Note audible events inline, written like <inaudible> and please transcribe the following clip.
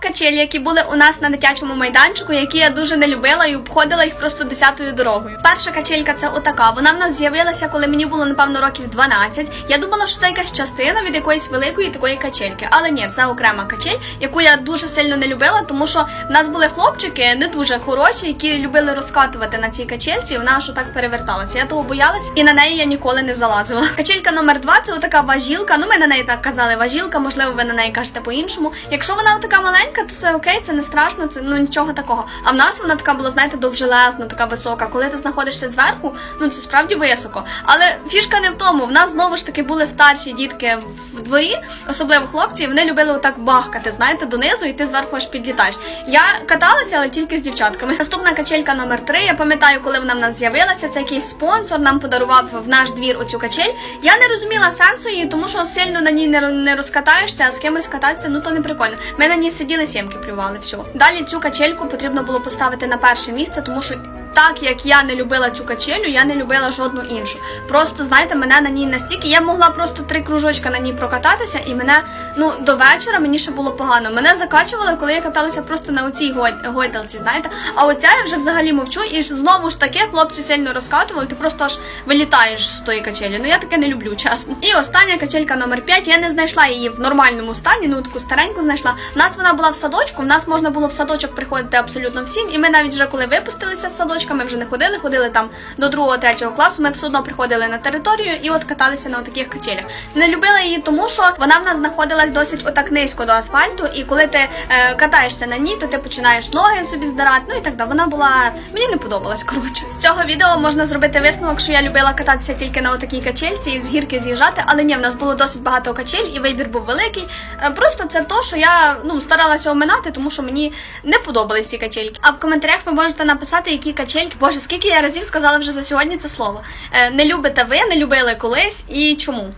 качелі, які були у нас на дитячому майданчику, які я дуже не любила і обходила їх просто десятою дорогою. Перша качелька це отака. Вона в нас з'явилася, коли мені було напевно років 12. Я думала, що це якась частина від якоїсь великої такої качельки. Але ні, це окрема качель, яку я дуже сильно не любила, тому що в нас були хлопчики не дуже хороші, які любили розкатувати на цій качельці. і Вона аж отак переверталася. Я того боялась, і на неї я ніколи не залазила. <laughs> Качелька номер два це отака важілка. Ну, ми на неї так казали важілка, можливо, ви на неї кажете по-іншому. Якщо вона така маленька, то це окей, це не страшно, це ну нічого такого. А в нас вона така була, знаєте, довжелезна, така висока. Коли ти знаходишся зверху, ну це справді високо. Але фішка не в тому. В нас знову ж таки були старші дітки в дворі, особливо хлопці, і вони любили отак бахкати, знаєте, донизу, і ти зверху аж підлітаєш. Я каталася, але тільки з дівчатками. Наступна качелька номер 3 Я пам'ятаю, коли вона в нас з'явилася. Це якийсь спонсор нам подарував в наш двір оцю качель. Я не розуміла сенсу її, тому що сильно на ній не розкатаєшся, а з кимось кататися, ну то не прикольно. Ми на ній сиділи, сімки плювали. Все. Далі цю качельку потрібно було поставити на перше місце, тому що. Так як я не любила цю качелю, я не любила жодну іншу. Просто знаєте, мене на ній настільки. Я могла просто три кружочка на ній прокататися, і мене ну до вечора мені ще було погано. Мене закачували, коли я каталася просто на оцій гой- гойдалці, знаєте. А оця я вже взагалі мовчу, і знову ж таки хлопці сильно розкатували, ти просто аж вилітаєш з тої качелі. Ну я таке не люблю, чесно. І остання качелька номер 5 Я не знайшла її в нормальному стані, ну таку стареньку знайшла. У нас вона була в садочку. В нас можна було в садочок приходити абсолютно всім. І ми навіть вже коли випустилися з садочка, ми вже не ходили, ходили там до другого, третього класу. Ми все одно приходили на територію і от каталися на таких качелях. Не любила її, тому що вона в нас знаходилась досить отак низько до асфальту. І коли ти е, катаєшся на ній, то ти починаєш ноги собі здирати. Ну і так далі. Вона була мені не подобалась. Коротше, з цього відео можна зробити висновок, що я любила кататися тільки на отакій качельці і з гірки з'їжджати, але ні, в нас було досить багато качель, і вибір був великий. Е, Просто це то, що я ну старалася оминати, тому що мені не подобались ці качельки. А в коментарях ви можете написати, які качельки. Боже, скільки я разів сказала вже за сьогодні це слово. Е, Не любите ви, не любили колись і чому.